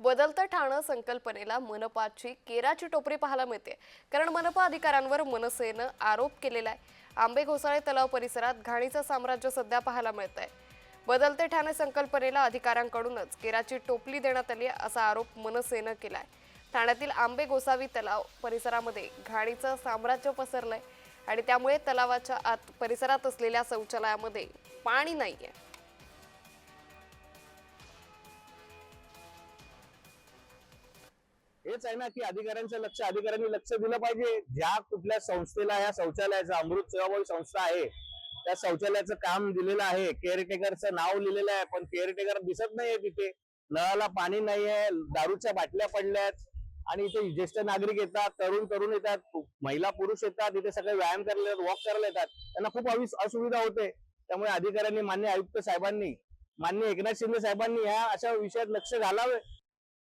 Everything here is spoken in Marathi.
बदलतं ठाणं संकल्पनेला मनपाची केराची टोपरी पाहायला मिळते. कारण मनपा अधिकाऱ्यांवर मनसेनं आरोप केलेला आहे. आंबे घोसाळे तलाव परिसरात घाणीचं साम्राज्य सध्या पाहायला मिळत आहे बदलते ठाणे संकल्पनेला अधिकाऱ्यांकडूनच केराची टोपली देण्यात आली आहे असा आरोप मनसेनं केलाय. ठाण्यातील आंबे गोसावी तलाव परिसरामध्ये घाणीचं साम्राज्य पसरलंय आणि त्यामुळे तलावाच्या आत परिसरात असलेल्या शौचालयामध्ये पाणी नाहीये. हेच आहे ना की अधिकाऱ्यांचं लक्ष अधिकाऱ्यांनी लक्ष दिलं पाहिजे. ज्या कुठल्या संस्थेला या शौचालयाचं अमृत सेवाभावी संस्था आहे त्या शौचालयाचं काम दिलेलं आहे. केअरटेकरचं नाव लिहिलेलं आहे पण केअरटेकर दिसत नाहीये तिथे. नळाला पाणी नाहीये दारूच्या बाटल्या पडल्यात. आणि इथे ज्येष्ठ नागरिक येतात तरुण तरुण येतात महिला पुरुष येतात इथे सगळे व्यायाम करायला येतात वॉक करायला येतात. त्यांना खूप असुविधा होते. त्यामुळे अधिकाऱ्यांनी मान्य आयुक्त साहेबांनी मान्य एकनाथ शिंदे साहेबांनी ह्या अशा विषयात लक्ष घालावे.